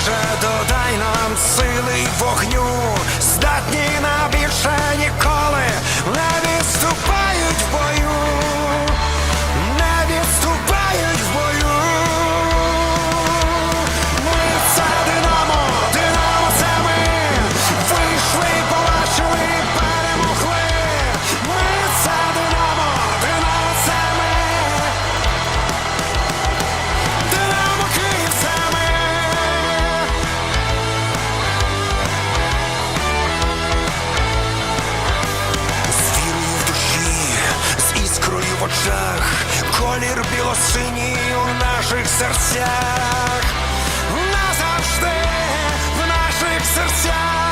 Боже, додай нам сили вогню. душах, колір білосиній у наших серцях, назавжди в наших серцях.